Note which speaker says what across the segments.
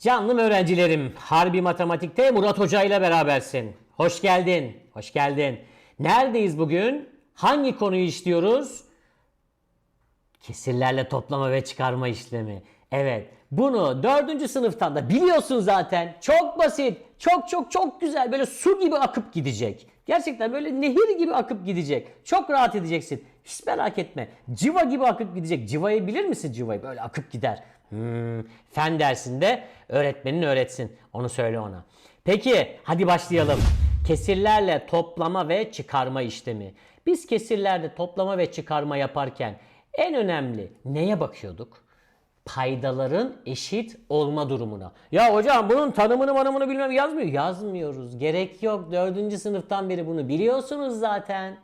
Speaker 1: Canlım öğrencilerim, Harbi Matematik'te Murat Hoca ile berabersin. Hoş geldin, hoş geldin. Neredeyiz bugün? Hangi konuyu işliyoruz? Kesirlerle toplama ve çıkarma işlemi. Evet, bunu dördüncü sınıftan da biliyorsun zaten. Çok basit, çok çok çok güzel, böyle su gibi akıp gidecek. Gerçekten böyle nehir gibi akıp gidecek. Çok rahat edeceksin. Hiç merak etme. Civa gibi akıp gidecek. Civayı bilir misin civayı? Böyle akıp gider. Hmm, fen dersinde öğretmenin öğretsin. Onu söyle ona. Peki hadi başlayalım. Kesirlerle toplama ve çıkarma işlemi. Biz kesirlerde toplama ve çıkarma yaparken en önemli neye bakıyorduk? Paydaların eşit olma durumuna. Ya hocam bunun tanımını manımını bilmem yazmıyor. Yazmıyoruz. Gerek yok. Dördüncü sınıftan beri bunu biliyorsunuz zaten.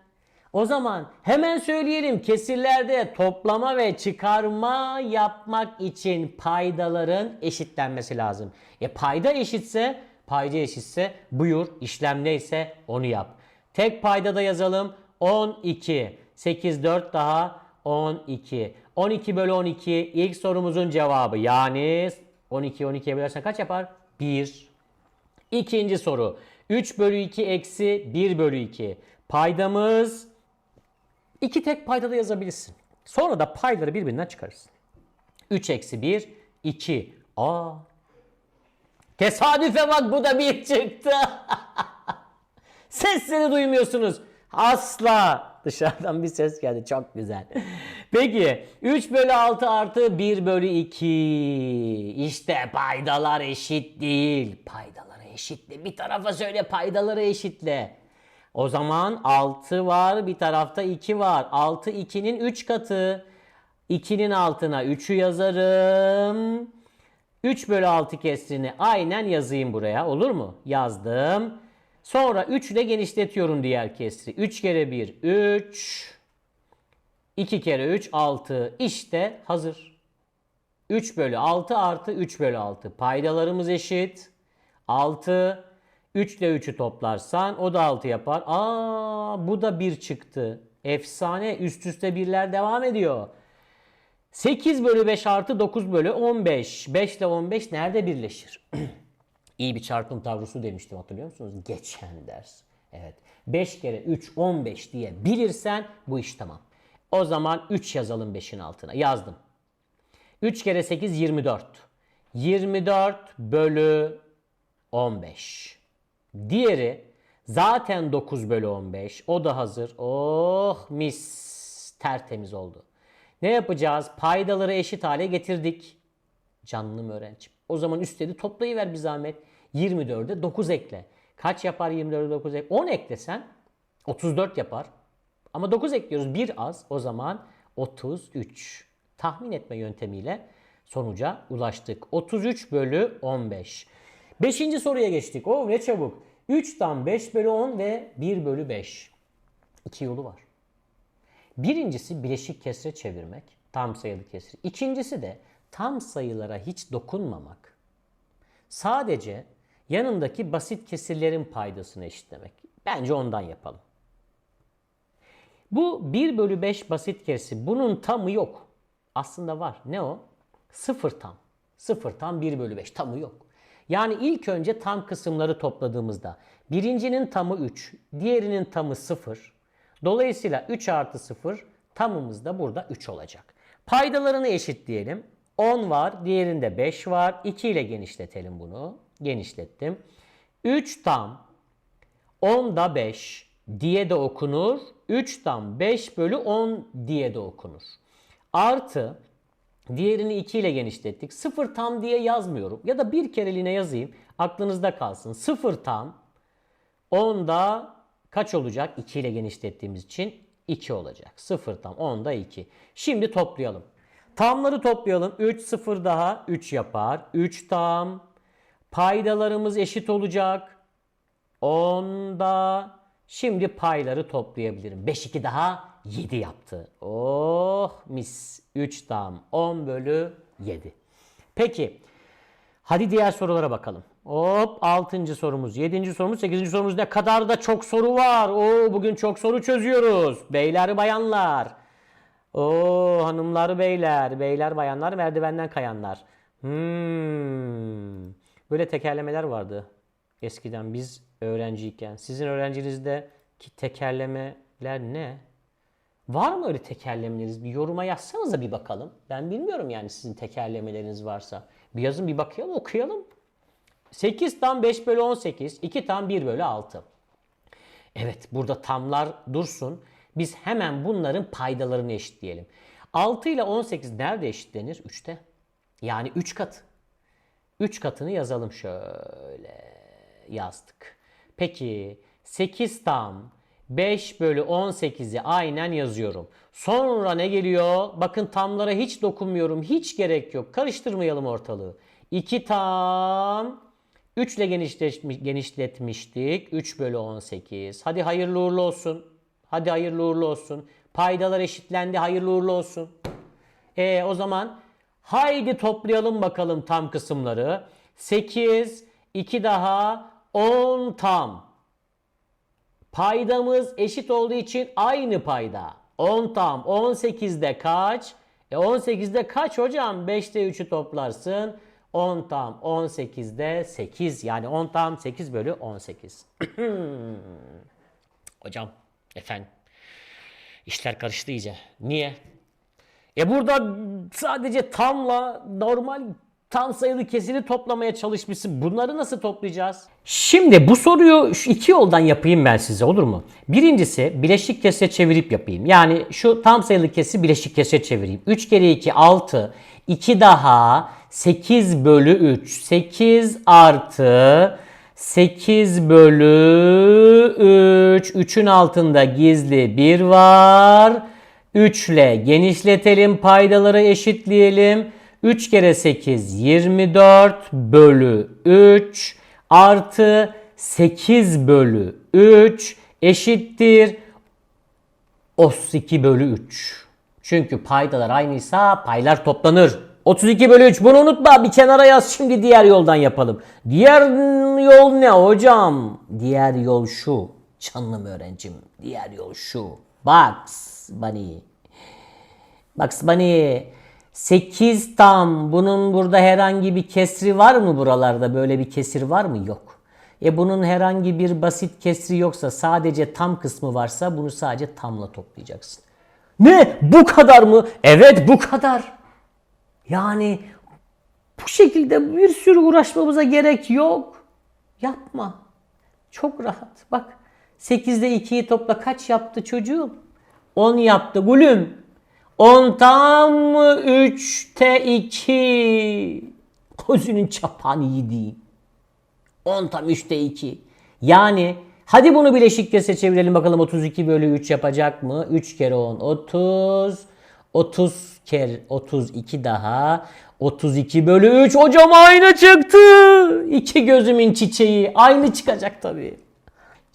Speaker 1: O zaman hemen söyleyelim kesirlerde toplama ve çıkarma yapmak için paydaların eşitlenmesi lazım. E payda eşitse, payda eşitse buyur işlem neyse onu yap. Tek paydada yazalım 12. 8 4 daha 12. 12 bölü 12 ilk sorumuzun cevabı yani 12 12'ye bölersen kaç yapar? 1. İkinci soru 3 bölü 2 eksi 1 bölü 2. Paydamız İki tek paydada yazabilirsin. Sonra da payları birbirinden çıkarırsın. 3 eksi 1, 2. Aa. Tesadüfe bak bu da bir çıktı. Sesleri duymuyorsunuz. Asla. Dışarıdan bir ses geldi. Çok güzel. Peki 3 bölü 6 artı 1 bölü 2. İşte paydalar eşit değil. Paydaları eşitle. Bir tarafa söyle paydaları eşitle. O zaman 6 var bir tarafta 2 var. 6 2'nin 3 katı. 2'nin altına 3'ü yazarım. 3 bölü 6 kesrini aynen yazayım buraya olur mu? Yazdım. Sonra 3 ile genişletiyorum diğer kesri. 3 kere 1 3. 2 kere 3 6. İşte hazır. 3 bölü 6 artı 3 bölü 6. Paydalarımız eşit. 6. 3 ile 3'ü toplarsan o da 6 yapar. Aa bu da 1 çıktı. Efsane üst üste birler devam ediyor. 8 bölü 5 artı 9 bölü 15. 5 ile 15 nerede birleşir? İyi bir çarpım tavrusu demiştim hatırlıyor musunuz? Geçen ders. Evet. 5 kere 3 15 diye bilirsen bu iş tamam. O zaman 3 yazalım 5'in altına. Yazdım. 3 kere 8 24. 24 bölü 15. Diğeri zaten 9 bölü 15. O da hazır. Oh mis. Tertemiz oldu. Ne yapacağız? Paydaları eşit hale getirdik. Canlım öğrencim. O zaman üstleri toplayıver bir zahmet. 24'e 9 ekle. Kaç yapar 24'e 9 ekle? 10 eklesen 34 yapar. Ama 9 ekliyoruz. Bir az. O zaman 33. Tahmin etme yöntemiyle sonuca ulaştık. 33 bölü 15. Beşinci soruya geçtik. Oo ne çabuk. 3'ten 5 bölü 10 ve 1 bölü 5. İki yolu var. Birincisi bileşik kesre çevirmek. Tam sayılı kesri. İkincisi de tam sayılara hiç dokunmamak. Sadece yanındaki basit kesirlerin paydasını eşitlemek. Bence ondan yapalım. Bu 1 bölü 5 basit kesri. Bunun tamı yok. Aslında var. Ne o? Sıfır tam. Sıfır tam 1 bölü 5. Tamı yok. Yani ilk önce tam kısımları topladığımızda birincinin tamı 3, diğerinin tamı 0. Dolayısıyla 3 artı 0 tamımız da burada 3 olacak. Paydalarını eşitleyelim. 10 var, diğerinde 5 var. 2 ile genişletelim bunu. Genişlettim. 3 tam 10 da 5 diye de okunur. 3 tam 5 bölü 10 diye de okunur. Artı Diğerini 2 ile genişlettik. 0 tam diye yazmıyorum. Ya da bir kereliğine yazayım. Aklınızda kalsın. 0 tam 10'da kaç olacak? 2 ile genişlettiğimiz için 2 olacak. 0 tam 10'da 2. Şimdi toplayalım. Tamları toplayalım. 3 0 daha 3 yapar. 3 tam. Paydalarımız eşit olacak. 10'da Şimdi payları toplayabilirim. 5 2 daha 7 yaptı. Oh mis. 3 tam 10 bölü 7. Peki. Hadi diğer sorulara bakalım. Hop 6. sorumuz, 7. sorumuz, 8. sorumuz ne kadar da çok soru var. Oo bugün çok soru çözüyoruz. Beyler bayanlar. Oo hanımlar beyler, beyler bayanlar merdivenden kayanlar. Hmm. Böyle tekerlemeler vardı eskiden biz öğrenciyken. Sizin öğrencinizde ki tekerlemeler ne? Var mı öyle tekerlemeleriniz? Bir yoruma yazsanıza bir bakalım. Ben bilmiyorum yani sizin tekerlemeleriniz varsa. Bir yazın bir bakayım okuyalım. 8 tam 5 bölü 18, 2 tam 1 bölü 6. Evet burada tamlar dursun. Biz hemen bunların paydalarını eşitleyelim. 6 ile 18 nerede eşitlenir? 3'te. Yani 3 katı. 3 katını yazalım şöyle. Yazdık. Peki 8 tam 5 bölü 18'i aynen yazıyorum. Sonra ne geliyor? Bakın tamlara hiç dokunmuyorum. Hiç gerek yok. Karıştırmayalım ortalığı. 2 tam 3 ile genişletmiş, genişletmiştik. 3 bölü 18. Hadi hayırlı uğurlu olsun. Hadi hayırlı uğurlu olsun. Paydalar eşitlendi. Hayırlı uğurlu olsun. E o zaman haydi toplayalım bakalım tam kısımları. 8, 2 daha 10 tam. Paydamız eşit olduğu için aynı payda. 10 tam 18'de kaç? E 18'de kaç hocam? 5'te 3'ü toplarsın. 10 tam 18'de 8 yani 10 tam 8 bölü 18. hocam efendim işler karıştı iyice. Niye? E burada sadece tamla normal tam sayılı kesiri toplamaya çalışmışsın. Bunları nasıl toplayacağız? Şimdi bu soruyu şu iki yoldan yapayım ben size olur mu? Birincisi bileşik kesre çevirip yapayım. Yani şu tam sayılı kesri bileşik kesre çevireyim. 3 kere 2 6. 2 daha 8 bölü 3. 8 artı 8 bölü 3. 3'ün altında gizli 1 var. 3 ile genişletelim paydaları eşitleyelim. 3 kere 8 24 bölü 3 artı 8 bölü 3 eşittir 32 bölü 3. Çünkü paydalar aynıysa paylar toplanır. 32 bölü 3 bunu unutma bir kenara yaz şimdi diğer yoldan yapalım. Diğer yol ne hocam? Diğer yol şu. Canım öğrencim. Diğer yol şu. Bugs Bunny. Bugs Bunny. 8 tam. Bunun burada herhangi bir kesri var mı buralarda? Böyle bir kesir var mı? Yok. E bunun herhangi bir basit kesri yoksa sadece tam kısmı varsa bunu sadece tamla toplayacaksın. Ne? Bu kadar mı? Evet bu kadar. Yani bu şekilde bir sürü uğraşmamıza gerek yok. Yapma. Çok rahat. Bak 8'de 2'yi topla kaç yaptı çocuğum? 10 yaptı gülüm. 10 tam 3'te 2. Gözünün çapanı yedi. 10 tam 3'te 2. Yani hadi bunu bileşik kese çevirelim bakalım 32 bölü 3 yapacak mı? 3 kere 10 30. 30 kere 32 daha. 32 bölü 3 hocam aynı çıktı. İki gözümün çiçeği aynı çıkacak tabii.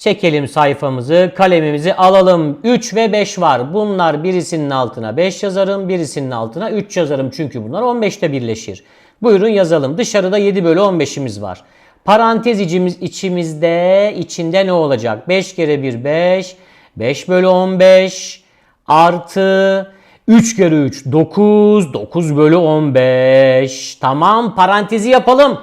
Speaker 1: Çekelim sayfamızı, kalemimizi alalım. 3 ve 5 var. Bunlar birisinin altına 5 yazarım, birisinin altına 3 yazarım. Çünkü bunlar 15'te birleşir. Buyurun yazalım. Dışarıda 7 bölü 15'imiz var. Parantez içimiz, içimizde, içinde ne olacak? 5 kere 1 5. 5 bölü 15 artı 3 kere 3 9. 9 bölü 15. Tamam parantezi yapalım.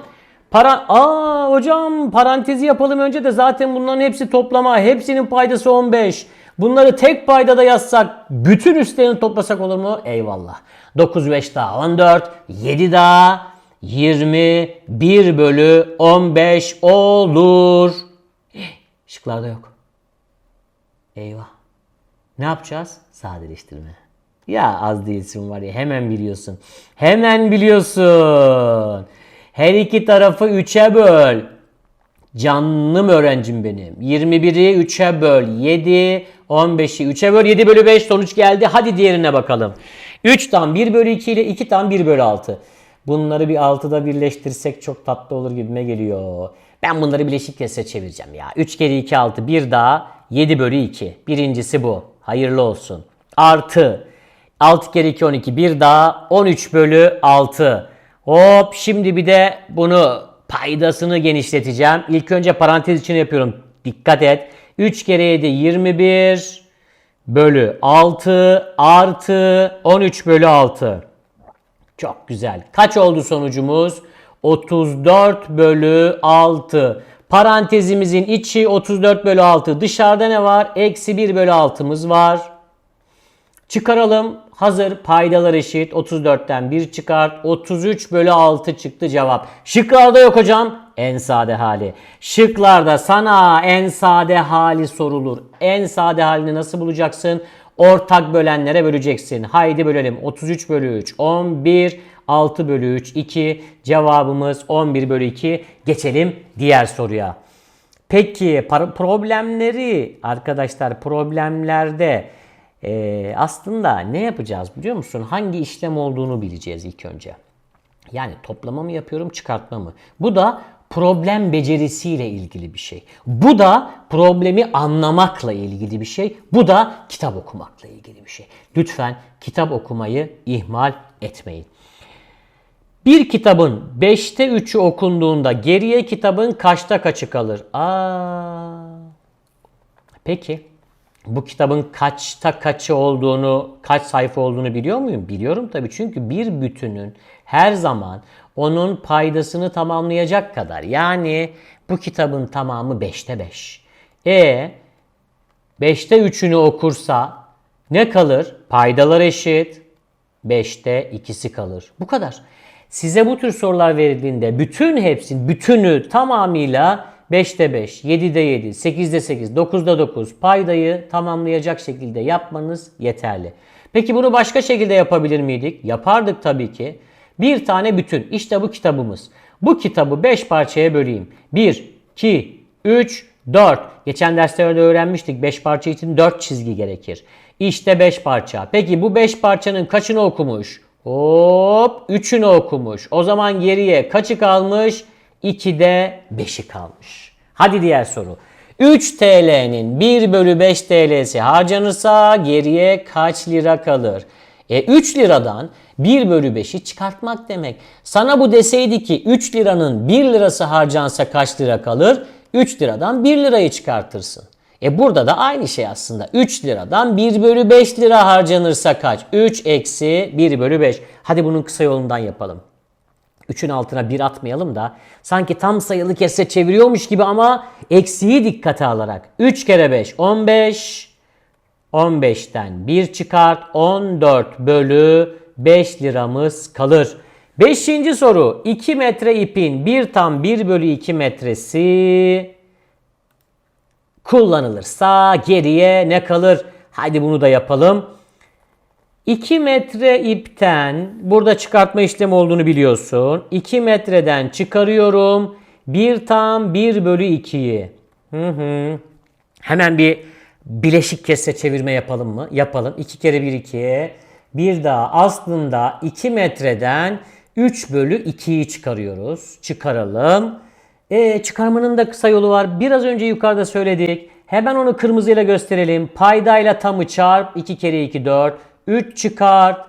Speaker 1: Para Aa hocam parantezi yapalım önce de zaten bunların hepsi toplama. Hepsinin paydası 15. Bunları tek paydada yazsak bütün üstlerini toplasak olur mu? Eyvallah. 9 5 daha 14. 7 daha 21 bölü 15 olur. Eh, Şıklarda yok. Eyvah. Ne yapacağız? Sadeleştirme. Ya az değilsin var ya hemen biliyorsun. Hemen biliyorsun. Her iki tarafı 3'e böl. Canım öğrencim benim. 21'i 3'e böl. 7, 15'i 3'e böl. 7 bölü 5 sonuç geldi. Hadi diğerine bakalım. 3 tam 1 bölü 2 ile 2 tam 1 bölü 6. Bunları bir 6'da birleştirsek çok tatlı olur gibime geliyor. Ben bunları bileşik kesre çevireceğim ya. 3 kere 2 6 bir daha 7 bölü 2. Birincisi bu. Hayırlı olsun. Artı 6 kere 2 12 bir daha 13 bölü 6. Hop şimdi bir de bunu paydasını genişleteceğim. İlk önce parantez içine yapıyorum. Dikkat et. 3 kere 7 21 bölü 6 artı 13 bölü 6. Çok güzel. Kaç oldu sonucumuz? 34 bölü 6. Parantezimizin içi 34 bölü 6. Dışarıda ne var? Eksi 1 bölü 6'mız var. Çıkaralım. Hazır paydalar eşit. 34'ten 1 çıkart. 33 bölü 6 çıktı cevap. Şıklarda yok hocam. En sade hali. Şıklarda sana en sade hali sorulur. En sade halini nasıl bulacaksın? Ortak bölenlere böleceksin. Haydi bölelim. 33 bölü 3. 11. 6 bölü 3. 2. Cevabımız 11 bölü 2. Geçelim diğer soruya. Peki problemleri arkadaşlar problemlerde e, aslında ne yapacağız biliyor musun? Hangi işlem olduğunu bileceğiz ilk önce. Yani toplama mı yapıyorum çıkartma mı? Bu da problem becerisiyle ilgili bir şey. Bu da problemi anlamakla ilgili bir şey. Bu da kitap okumakla ilgili bir şey. Lütfen kitap okumayı ihmal etmeyin. Bir kitabın 5'te 3'ü okunduğunda geriye kitabın kaçta kaçı kalır? Aa. Peki bu kitabın kaçta kaçı olduğunu, kaç sayfa olduğunu biliyor muyum? Biliyorum tabii. Çünkü bir bütünün her zaman onun paydasını tamamlayacak kadar. Yani bu kitabın tamamı 5'te 5. E 5'te 3'ünü okursa ne kalır? Paydalar eşit. 5'te ikisi kalır. Bu kadar. Size bu tür sorular verildiğinde bütün hepsinin bütünü tamamıyla 5'te 5, 7'de 7, 8'de 8, 9'da 9 paydayı tamamlayacak şekilde yapmanız yeterli. Peki bunu başka şekilde yapabilir miydik? Yapardık tabii ki. Bir tane bütün. İşte bu kitabımız. Bu kitabı 5 parçaya böleyim. 1, 2, 3, 4. Geçen derslerde öğrenmiştik 5 parça için 4 çizgi gerekir. İşte 5 parça. Peki bu 5 parçanın kaçını okumuş? Hop 3'ünü okumuş. O zaman geriye kaçı kalmış? 2'de 5'i kalmış. Hadi diğer soru. 3 TL'nin 1 bölü 5 TL'si harcanırsa geriye kaç lira kalır? E 3 liradan 1 bölü 5'i çıkartmak demek. Sana bu deseydi ki 3 liranın 1 lirası harcansa kaç lira kalır? 3 liradan 1 lirayı çıkartırsın. E burada da aynı şey aslında. 3 liradan 1 bölü 5 lira harcanırsa kaç? 3 eksi 1 bölü 5. Hadi bunun kısa yolundan yapalım. 3'ün altına 1 atmayalım da sanki tam sayılı kese çeviriyormuş gibi ama eksiği dikkate alarak. 3 kere 5 15 15'ten 1 çıkart 14 bölü 5 liramız kalır. Beşinci soru 2 metre ipin 1 tam 1 bölü 2 metresi kullanılırsa geriye ne kalır? Hadi bunu da yapalım. 2 metre ipten burada çıkartma işlemi olduğunu biliyorsun. 2 metreden çıkarıyorum. 1 tam 1 bölü 2'yi. Hı hı. Hemen bir bileşik kese çevirme yapalım mı? Yapalım. 2 kere 1 2. Bir daha aslında 2 metreden 3 bölü 2'yi çıkarıyoruz. Çıkaralım. E, çıkarmanın da kısa yolu var. Biraz önce yukarıda söyledik. Hemen onu kırmızıyla gösterelim. Paydayla tamı çarp. 2 kere 2 4. 3 çıkart.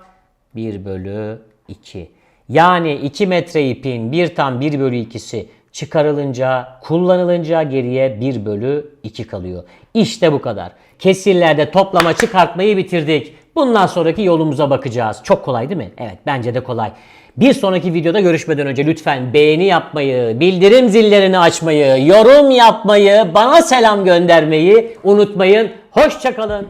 Speaker 1: 1 bölü 2. Yani 2 metre ipin 1 tam 1 bölü 2'si çıkarılınca, kullanılınca geriye 1 bölü 2 kalıyor. İşte bu kadar. Kesirlerde toplama çıkartmayı bitirdik. Bundan sonraki yolumuza bakacağız. Çok kolay değil mi? Evet bence de kolay. Bir sonraki videoda görüşmeden önce lütfen beğeni yapmayı, bildirim zillerini açmayı, yorum yapmayı, bana selam göndermeyi unutmayın. Hoşçakalın.